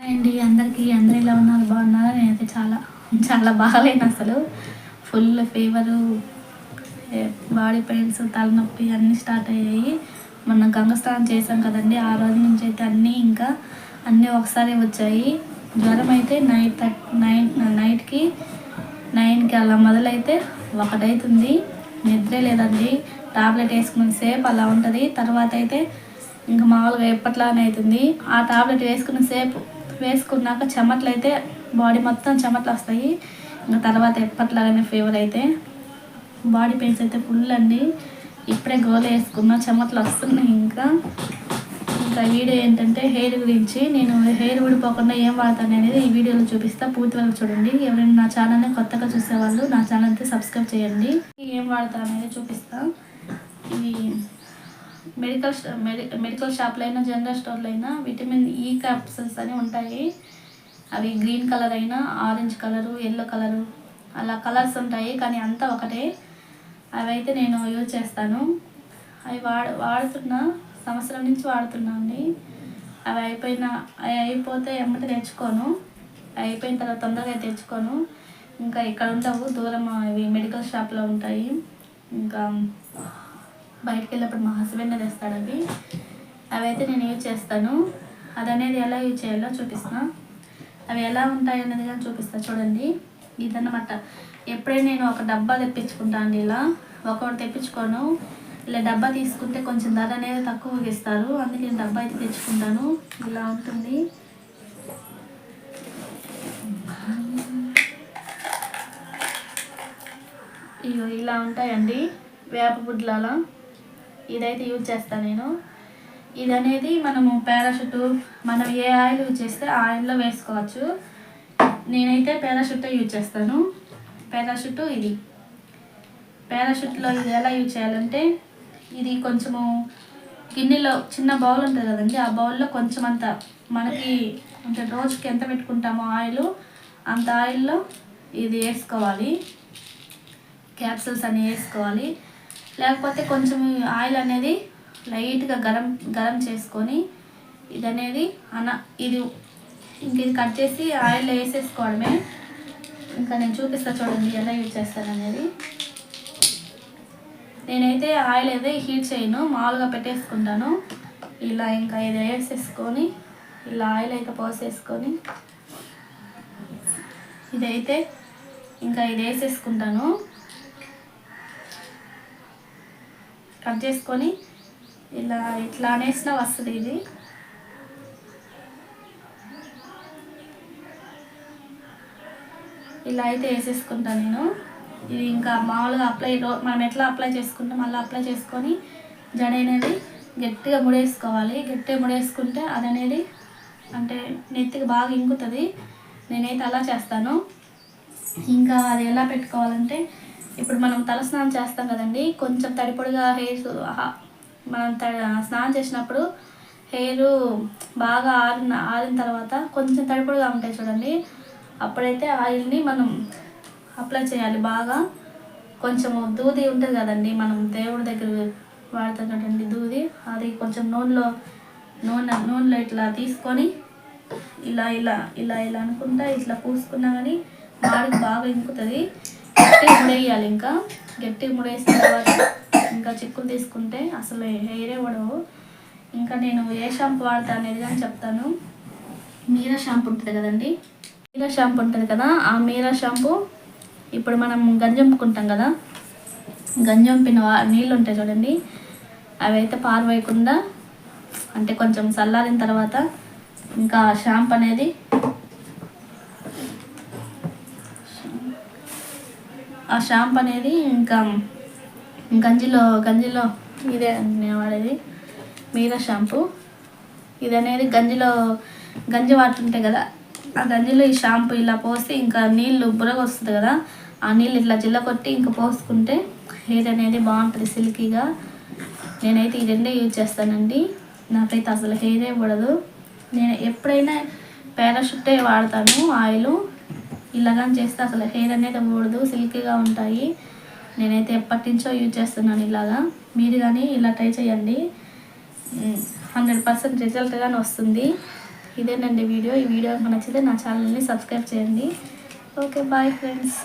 అండి అందరికీ అందరు ఎలా ఉన్నారు? బాగున్నారా? నేనైతే చాలా చాలా బాగాలేను అసలు. ఫుల్ ఫీవరు బాడీ పెయిన్స్ తలనొప్పి అన్నీ స్టార్ట్ అయ్యాయి. మొన్న గంగ స్నానం చేసాం కదండి ఆ రోజు నుంచి అయితే అన్నీ ఇంకా అన్నీ ఒకసారి వచ్చాయి. జ్వరం అయితే నైట్ థర్ట్ నైన్ నైట్కి నైన్కి అలా మొదలైతే ఒకటైతుంది. నిద్రే లేదండి. టాబ్లెట్ వేసుకుని సేపు అలా ఉంటుంది. తర్వాత అయితే ఇంకా మామూలుగా ఎప్పట్లానే అవుతుంది ఆ టాబ్లెట్ వేసుకున్న సేపు వేసుకున్నాక చెమటలు అయితే బాడీ మొత్తం చెమటలు వస్తాయి ఇంకా తర్వాత ఎప్పట్లాగానే ఫీవర్ అయితే బాడీ పెయిన్స్ అయితే ఫుల్ అండి. ఇప్పుడే గోల వేసుకున్నా చెమటలు వస్తున్నాయి ఇంకా. ఇంకా వీడియో ఏంటంటే హెయిర్ గురించి. నేను హెయిర్ ఊడిపోకుండా ఏం వాడతాను అనేది ఈ వీడియోలో చూపిస్తా. పూర్తి వరకు చూడండి. ఎవరైనా నా ఛానల్ని కొత్తగా చూసేవాళ్ళు నా ఛానల్ అయితే సబ్స్క్రైబ్ చేయండి. ఏం వాడతాను అనేది చూపిస్తా. ఇవి మెడికల్ మెడి మెడికల్ షాప్లో అయినా జనరల్ స్టోర్లో అయినా విటమిన్ ఈ క్యాప్సూల్స్ అని ఉంటాయి. అవి గ్రీన్ కలర్ అయినా ఆరెంజ్ కలరు ఎల్లో కలరు అలా కలర్స్ ఉంటాయి. కానీ అంతా ఒకటే. అవి అయితే నేను యూజ్ చేస్తాను. అవి వాడ వాడుతున్నా సంవత్సరం నుంచి వాడుతున్నా అండి. అవి అయిపోయిన అవి అయిపోతే ఎమ్మటి తెచ్చుకోను. అయిపోయిన తర్వాత తొందరగా తెచ్చుకోను. ఇంకా ఇక్కడ ఉండవు దూరం ఇవి మెడికల్ షాప్లో ఉంటాయి. ఇంకా బయటకు వెళ్ళినప్పుడు మా హస్బెండ్ తెస్తాడు అవి. అవైతే నేను యూజ్ చేస్తాను. అది అనేది ఎలా యూజ్ చేయాలో చూపిస్తా. అవి ఎలా ఉంటాయి అనేది కానీ చూపిస్తా. చూడండి. ఇదన్నమాట. ఎప్పుడైనా నేను ఒక డబ్బా తెప్పించుకుంటాను అండి ఇలా. ఒకటి తెప్పించుకోను. ఇలా డబ్బా తీసుకుంటే కొంచెం ధర అనేది తక్కువగా ఇస్తారు. అందుకే నేను డబ్బా అయితే తెచ్చుకుంటాను. ఇలా ఉంటుంది. ఇలా ఉంటాయండి వేప గుడ్లాల. ఇదైతే యూజ్ చేస్తాను నేను. ఇది అనేది మనము పారాషూట్ మనం ఏ ఆయిల్ యూజ్ చేస్తే ఆ ఆయిల్లో వేసుకోవచ్చు. నేనైతే పారాషూట్ యూజ్ చేస్తాను. పారాషూట్ ఇది. పారాషూట్లో ఇది ఎలా యూజ్ చేయాలంటే ఇది కొంచెము గిన్నెలో చిన్న బౌల్ ఉంటుంది కదండి ఆ బౌల్లో కొంచెం అంత మనకి అంటే రోజుకి ఎంత పెట్టుకుంటామో ఆయిల్ అంత ఆయిల్లో ఇది వేసుకోవాలి. క్యాప్సూల్స్ అని వేసుకోవాలి. లేకపోతే కొంచెం ఆయిల్ అనేది లైట్గా గరం గరం చేసుకొని ఇది అనేది అన ఇది ఇంక ఇది కట్ చేసి ఆయిల్లో వేసేసుకోవడమే. ఇంకా నేను చూపిస్తా చూడండి ఎలా యూజ్ చేస్తాను అనేది నేనైతే ఆయిల్ అయితే హీట్ చేయను మామూలుగా పెట్టేసుకుంటాను. ఇలా ఇంకా ఇది వేసేసుకొని ఇలా ఆయిల్ అయితే పోసేసుకొని ఇదైతే ఇంకా ఇది వేసేసుకుంటాను. కట్ చేసుకొని ఇలా ఇట్లా అనేసిన వస్తుంది ఇది. ఇలా అయితే వేసేసుకుంటాను నేను. ఇది ఇంకా మామూలుగా అప్లై మనం ఎట్లా అప్లై చేసుకుంటాం మళ్ళీ అప్లై చేసుకొని జడ అనేది గట్టిగా ముడేసుకోవాలి. గట్టిగా ముడేసుకుంటే అది అనేది అంటే నెత్తికి బాగా ఇంకుతుంది. నేనైతే అలా చేస్తాను. ఇంకా అది ఎలా పెట్టుకోవాలంటే ఇప్పుడు మనం తలస్నానం చేస్తాం కదండి కొంచెం తడిపొడిగా హెయిర్ మనం త స్నానం చేసినప్పుడు హెయిర్ బాగా ఆరిన ఆరిన తర్వాత కొంచెం తడిపొడిగా ఉంటాయి చూడండి అప్పుడైతే ఆయిల్ని మనం అప్లై చేయాలి. బాగా కొంచెం దూది ఉంటుంది కదండి మనం దేవుడి దగ్గర వాడతాం కదండి దూది అది కొంచెం నూనెలో నూనె నూనెలో ఇట్లా తీసుకొని ఇలా ఇలా ఇలా ఇలా అనుకుంటా ఇట్లా పూసుకున్నా కానీ మాడికి బాగా ఇంకుతుంది. గట్టిగా ముడేయాలి ఇంకా. గట్టిగా ముడేసిన తర్వాత ఇంకా చిక్కులు తీసుకుంటే అసలు హెయిరే పడవు. ఇంకా నేను ఏ షాంపూ వాడతా అనేది కానీ చెప్తాను. మీరా షాంపూ ఉంటుంది కదండి? మీరా షాంపూ ఉంటుంది కదా? ఆ మీరా షాంపూ ఇప్పుడు మనం గంజంపుకుంటాం కదా? గంజంపిన వా- నీళ్ళు ఉంటాయి చూడండి. అవి అయితే పారవేయకుండా అంటే కొంచెం చల్లారిన తర్వాత ఇంకా షాంపూ అనేది ఆ షాంపూ అనేది ఇంకా గంజిలో గంజిలో ఇదే నేను వాడేది మీరా షాంపూ. ఇది అనేది గంజిలో గంజి వాడుతుంటాయి కదా ఆ గంజిలో ఈ షాంపూ ఇలా పోసి ఇంకా నీళ్ళు బురగ వస్తుంది కదా ఆ నీళ్ళు ఇట్లా జిల్ల కొట్టి ఇంకా పోసుకుంటే హెయిర్ అనేది బాగుంటుంది సిల్కీగా. నేనైతే ఈ రెండే యూజ్ చేస్తానండి. నాకైతే అసలు హెయిరే పడదు నేను ఎప్పుడైనా పారాషూటే వాడతాను ఆయిల్. ఇలాగా చేస్తే అసలు హెయిర్ అనేది ఊడదు సిల్కీగా ఉంటాయి. నేనైతే ఎప్పటి నుంచో యూజ్ చేస్తున్నాను ఇలాగా మీరు కానీ ఇలా ట్రై చేయండి. హండ్రెడ్ పర్సెంట్ రిజల్ట్ కానీ వస్తుంది. ఇదేనండి వీడియో. ఈ వీడియో నచ్చితే నా ఛానల్ని సబ్స్క్రైబ్ చేయండి. Okay bye friends.